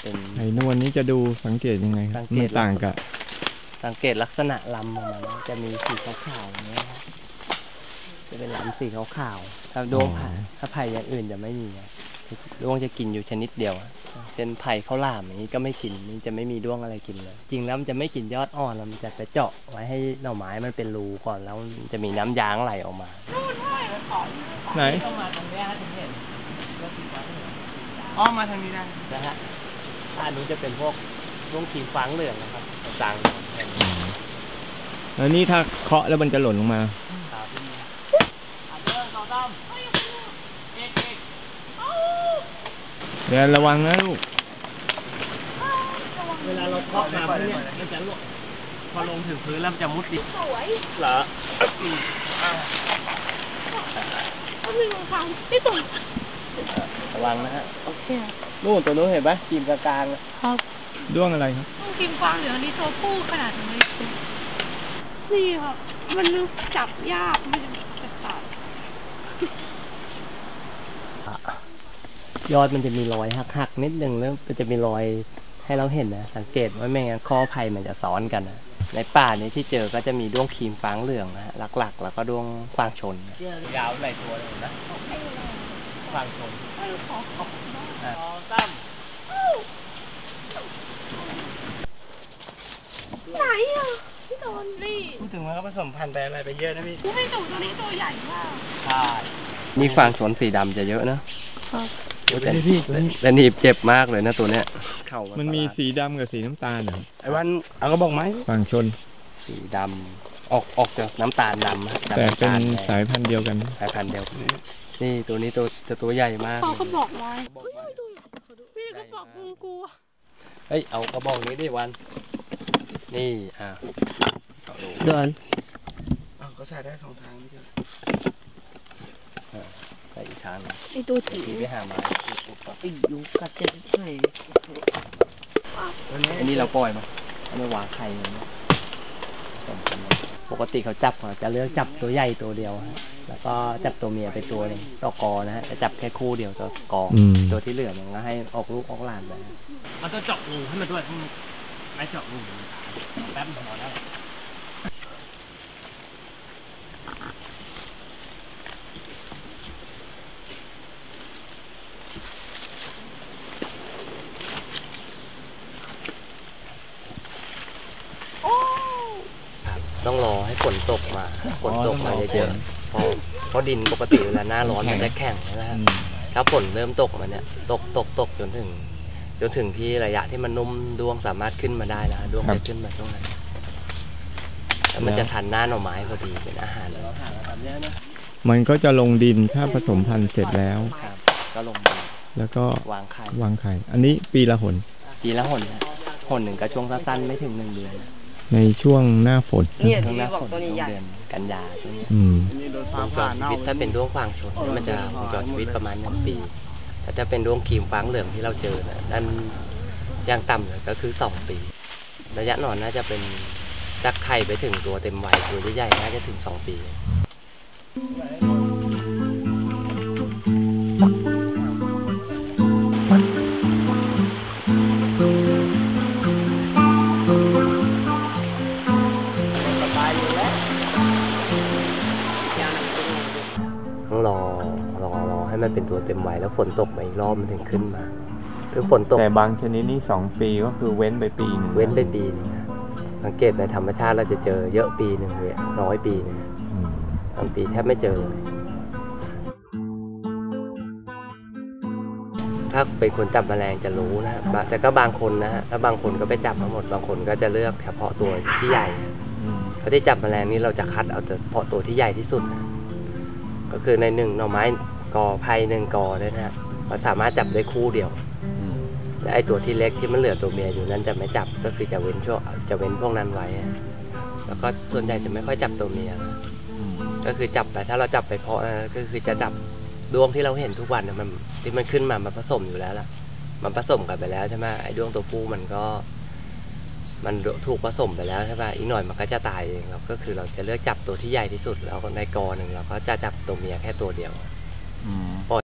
เป็น ไอ้นวลนี้จะดูสังเกตยังไงคสัรับงเกตมันต่างกับสังเกตลักษณะลำของมันนะจะมีสีขาวๆอย่างเงี้ยครับจะเป็นลำสีขาวๆถ้าดวงไผ่ถ้าไผ่อย่างอื่นจะไม่มีนะดวงจะกินอยู่ชนิดเดียวอะเป็นไผ่ข้าวหลามอย่างนี้ก็ไม่กินมันจะไม่มีดวงอะไรกินเลยจริงแล้วมันจะไม่กินยอดอ่อนแล้วมันจะไปเจาะไว้ให้หน่อไม้มันเป็นรูก่อนแล้วมันจะมีน้ำยางไหลออกมา ไหน ต้องมาตรงนี้ถึงเห็น อ้อมมาทางนี้ได้นะฮะถ้าอันนู้นจะเป็นพวกดวงขีฟังเหลืองนะครับต่างๆเห็นแล้วนี่ถ้าเคาะแล้วมันจะหล่นลงมาครับเดี๋ยวระวังนะลูก เวลาเราเคาะมาพวกเนี่ยมันจะหลวพอลงถึงพื้นแล้วมันจะมุดดินสวยเหรอก็มีรองเท้าพี่ตุ่ม ระวังนะฮะโอเคนู่นตัวนู้นเห็นปะจีมกลางๆอะครับด้วงอะไรครับต้องกินฟางเหลืองนี่ตัวผู้ขนาดนี้นี่ครับมันจับยากมันจะตัดยอดมันจะมีรอยหักๆนิดนึงแล้วมันจะมีรอยให้เราเห็นนะสังเกตว่าไม่งั้นข้อไผ่มันจะซ้อนกันนะในป่านี้ที่เจอก็จะมีด้วงครีมฟางเหลืองนะฮะหลักๆ แล้วก็ด้วงฟางชนนะยาวหลายตัวเลยนะ ฟางชนเออขอขออะตั้มไหนอะพี่ตุ่มนี่พูดถึงมันก็ผสมพันธุ์ไปอะไรไปเยอะนะพี่พี่ตุ่มตัวนี้ตัวใหญ่มากใช่นี่ฟางชนสีดำจะเยอะนะครับแต่พี่ตัวนี้แต่หนีบเจ็บมากเลยนะตัวเนี้ยเข่ามัมันมีสีดำกับสีน้ำตาลเหรอไอ้วันเอาก็บอกไหมฝั่งชน สีดำออกออกจากน้ำตาลดำอะดำแต่เป็นำตาลแดงสายพันธุ์เดียวกัน สายพันธุ์เดียวกัน นี่ตัวนี้ตัวจะตัวใหญ่มากเขาก็บอกไว้พี่ก็บอกกูกลัวเฮ้ยเอากระบอกนี้ดิวัน นี่อะเดินเอาก็ใส่ได้สองทางไม่ใช่ใส่อีกทางหนึ่งไอตัวจิ๋วพี่ไปหาไม้ไอ้ยูกัดเจ็บใส่ตัวนี้อันนี้เราปล่อยมาเอาไม่วางไข่เลยนะผสมกันมา ปกติเขาจับเขาจะเลือกจับตัวใหญ่ตัวเดียวฮะแล้วก็จับตัวเมียไปตัวหนึงต่อกอนะฮะจะจับแค่คู่เดียวต่อกออืมตัวที่เหลือมันก็ให้ออกลูกออกหลานไปเอาจะเจาะรูให้มันด้วยไอ้เจาะรูแป๊บพอแล้ว ต้องรอให้ฝนตกมาฝนตกมาเยอะๆเพราะเพราะดินปกติเวลาหน้าร้อนมันจะแข็งนะฮะถ้าฝนเริ่มตกมาเนี่ยตกตกตกจนถึงจนถึงที่ระยะที่มันนุ่มดวงสามารถขึ้นมาได้แล้วดวงครับจะขึ้นมาช่วงนั้นแล้วมันจะทันหน้าหน่อไม้พอดีเป็นอาหารเลยมันก็จะลงดินถ้าผสมพันธุ์เสร็จแล้วครับก็ลงมาแล้วก็วางไข่วางไข่ อันนี้ปีละหน ปีละหนนะหนหนึ่งก็ช่วงสั้นๆไม่ถึงหนึ่งเดือน ในช่วงหน้าฝนช่วงหน้าฝนช่วงเดือนกันยาช่วงเนี้ยอืมนี่โดนวฟ้างจผ่ารเน่าชีวิตถ้าเป็นดวงฟางชนเนี่ยมันจะวงจรชีวิตประมาณหนึ่งปีแต่ถ้าเป็นดวงครีมฟางเหลืองที่เราเจอนะนั่นย่างต่ำเลยก็คือสองปี ระยะหนอนน่าจะเป็นจากไข่ไปถึงตัวเต็มวัยตัวใหญ่ๆน่าจะถึงสองปีต้อ รอรอรอให้มันเป็นตัวเต็มวัยแล้วฝนตกมาอีกรอบมันถึงขึ้นมาคือฝนตกแต่บางชนิดนี่สองปีก็คือเว้นไปปีหนึงเว้นไปปีหนึงนะสังเกตในธรรมชาติเราจะเจอเยอะปีหนึ่งเลยร้อยปีหนึงอืมบางปีแทบไม่เจอเลยถ้าเป็นคนจับแมลงจะรู้นะฮะบะแต่ก็บางคนนะฮะถ้าบางคนก็ไปจับมาหมด บางคนก็จะเลือกเฉพาะตัวที่ใหญ่อืมเขาที่จับแมลงนี้เราจะคัดเอาแต่เฉพาะตัวที่ใหญ่ที่สุดนะ ก็คือในหนึ่งหน่อไม้กอไผ่หนึ่งกอเนี่ยนะฮะเราสามารถจับได้คู่เดียวและไอตัวที่เล็กที่มันเหลือตัวเมียอยู่นั้นจะไม่จับก็คือจะเว้นช่วงจะเว้นพวกนั้นไว้ แล้วก็ส่วนใหญ่จะไม่ค่อยจับตัวเมียก็คือจับไปถ้าเราจับไปเพาะก็คือจะจับดวงที่เราเห็นทุกวันมันที่มันขึ้นมามันผสมอยู่แล้วล่ะ มันผสมกันไปแล้วใช่ไหมไอ้ดวงตัวผู้มันก็ มันถูกผสมไปแล้วใช่ป่ะอีกหน่อยมันก็จะตายเองเราก็คือเราจะเลือกจับตัวที่ใหญ่ที่สุด แล้วในกอหนึ่งเราก็จะจับตัวเมียแค่ตัวเดียวอืม